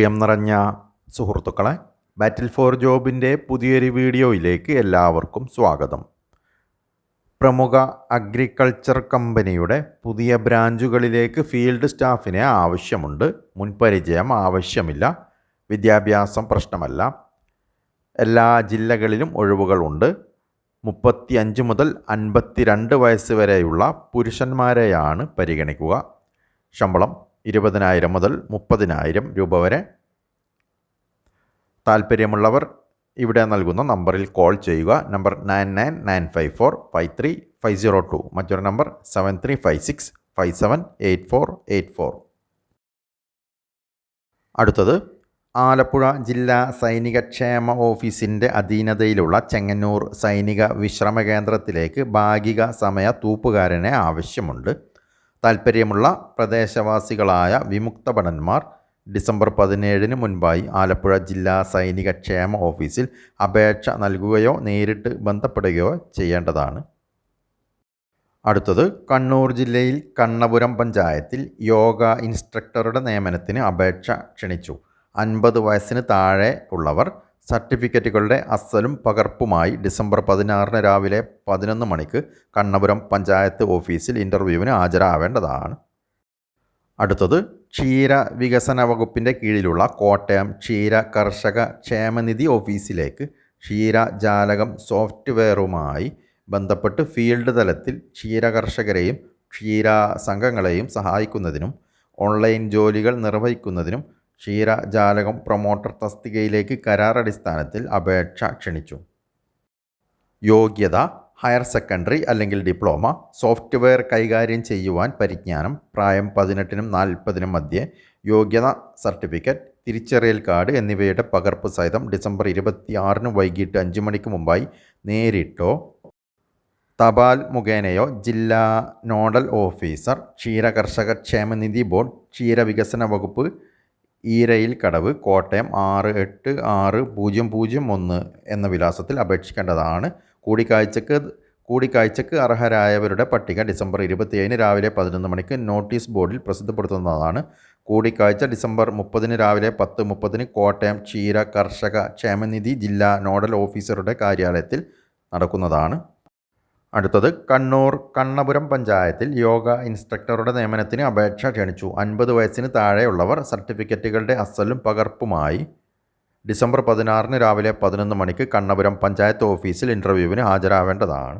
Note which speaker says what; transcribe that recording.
Speaker 1: പ്രിയം നിറഞ്ഞ സുഹൃത്തുക്കളെ ബാറ്റിൽ ഫോർ ജോബിന്റെ പുതിയൊരു വീഡിയോയിലേക്ക് എല്ലാവർക്കും സ്വാഗതം. പ്രമുഖ അഗ്രികൾച്ചർ കമ്പനിയുടെ പുതിയ ബ്രാഞ്ചുകളിലേക്ക് ഫീൽഡ് സ്റ്റാഫിനെ ആവശ്യമുണ്ട്. മുൻപരിചയം ആവശ്യമില്ല വിദ്യാഭ്യാസം പ്രശ്നമല്ല. എല്ലാ ജില്ലകളിലും ഒഴിവുകളുണ്ട്. മുപ്പത്തി അഞ്ച് മുതൽ അൻപത്തിരണ്ട് വയസ്സ് വരെയുള്ള പുരുഷന്മാരെയാണ് പരിഗണിക്കുക. ശമ്പളം ഇരുപതിനായിരം മുതൽ മുപ്പതിനായിരം രൂപ വരെ. താല്പര്യമുള്ളവർ ഇവിടെ നൽകുന്ന നമ്പറിൽ കോൾ ചെയ്യുക. Number nine nine nine five four five three five zero two. മറ്റൊരു number seven three five six five seven eight four eight four. അടുത്തത് ആലപ്പുഴ ജില്ലാ സൈനിക ക്ഷേമ ഓഫീസിന്റെ അധീനതയിലുള്ള ചെങ്ങന്നൂർ സൈനിക വിശ്രമ കേന്ദ്രത്തിലേക്ക് ഭാഗിക സമയ തൂപ്പുകാരനെ ആവശ്യമുണ്ട്. താൽപ്പര്യമുള്ള പ്രദേശവാസികളായ വിമുക്ത ഭടന്മാർ ഡിസംബർ പതിനേഴിന് മുൻപായി ആലപ്പുഴ ജില്ലാ സൈനിക ക്ഷേമ ഓഫീസിൽ അപേക്ഷ നൽകുകയോ നേരിട്ട് ബന്ധപ്പെടുകയോ ചെയ്യേണ്ടതാണ്. അടുത്തത് കണ്ണൂർ ജില്ലയിൽ കണ്ണപുരം പഞ്ചായത്തിൽ യോഗ ഇൻസ്ട്രക്ടറുടെ നിയമനത്തിന് അപേക്ഷ ക്ഷണിച്ചു. അൻപത് വയസ്സിന് താഴെ ഉള്ളവർ സർട്ടിഫിക്കറ്റുകളുടെ അസലും പകർപ്പുമായി ഡിസംബർ പതിനാറിന് രാവിലെ പതിനൊന്ന് മണിക്ക് കണ്ണപുരം പഞ്ചായത്ത് ഓഫീസിൽ ഇന്റർവ്യൂവിന് ഹാജരാവേണ്ടതാണ്. അടുത്തത് ക്ഷീര വികസന വകുപ്പിന്റെ കീഴിലുള്ള കോട്ടയം ക്ഷീര കർഷക ക്ഷേമനിധി ഓഫീസിലേക്ക് ക്ഷീര ജാലകം സോഫ്റ്റ്വെയറുമായി ബന്ധപ്പെട്ട് ഫീൽഡ് തലത്തിൽ ക്ഷീര കർഷകരെയും ക്ഷീര സംഘങ്ങളെയും സഹായിക്കുന്നതിനും ഓൺലൈൻ ജോലികൾ നിർവഹിക്കുന്നതിനും ക്ഷീരജാലകം പ്രൊമോട്ടർ തസ്തികയിലേക്ക് കരാർ അടിസ്ഥാനത്തിൽ അപേക്ഷ ക്ഷണിച്ചു. യോഗ്യത ഹയർ സെക്കൻഡറി അല്ലെങ്കിൽ ഡിപ്ലോമ സോഫ്റ്റ്വെയർ കൈകാര്യം ചെയ്യുവാൻ പരിജ്ഞാനം പ്രായം പതിനെട്ടിനും നാൽപ്പതിനും മധ്യേ യോഗ്യത സർട്ടിഫിക്കറ്റ് തിരിച്ചറിയൽ കാർഡ് എന്നിവയുടെ പകർപ്പ് സഹിതം ഡിസംബർ ഇരുപത്തിയാറിന് വൈകിട്ട് അഞ്ച് മണിക്ക് മുമ്പായി നേരിട്ടോ? തപാൽ മുഖേനയോ ജില്ലാ നോഡൽ ഓഫീസർ ക്ഷീര കർഷക ക്ഷേമനിധി ബോർഡ് ക്ഷീര വികസന വകുപ്പ് ഈരയിൽ കടവ് കോട്ടയം ആറ് എട്ട് ആറ് പൂജ്യം പൂജ്യം ഒന്ന് എന്ന വിലാസത്തിൽ അപേക്ഷിക്കേണ്ടതാണ്. കൂടിക്കാഴ്ചക്ക് കൂടിക്കാഴ്ചക്ക് അർഹരായവരുടെ പട്ടിക ഡിസംബർ ഇരുപത്തിയേഴിന് രാവിലെ പതിനൊന്ന് മണിക്ക് നോട്ടീസ് ബോർഡിൽ പ്രസിദ്ധപ്പെടുത്തുന്നതാണ്. കൂടിക്കാഴ്ച ഡിസംബർ മുപ്പതിന് രാവിലെ പത്ത് മുപ്പതിന് കോട്ടയം ക്ഷീര കർഷക ക്ഷേമനിധി ജില്ലാ നോഡൽ ഓഫീസറുടെ കാര്യാലയത്തിൽ നടക്കുന്നതാണ്. അടുത്തത് കണ്ണൂർ കണ്ണപുരം പഞ്ചായത്തിൽ യോഗ ഇൻസ്ട്രക്ടറുടെ നിയമനത്തിന് അപേക്ഷ ക്ഷണിച്ചു. അൻപത് വയസ്സിന് താഴെയുള്ളവർ സർട്ടിഫിക്കറ്റുകളുടെ അസലും പകർപ്പുമായി ഡിസംബർ പതിനാറിന് രാവിലെ പതിനൊന്ന് മണിക്ക് കണ്ണപുരം പഞ്ചായത്ത് ഓഫീസിൽ ഇന്റർവ്യൂവിന് ഹാജരാവേണ്ടതാണ്.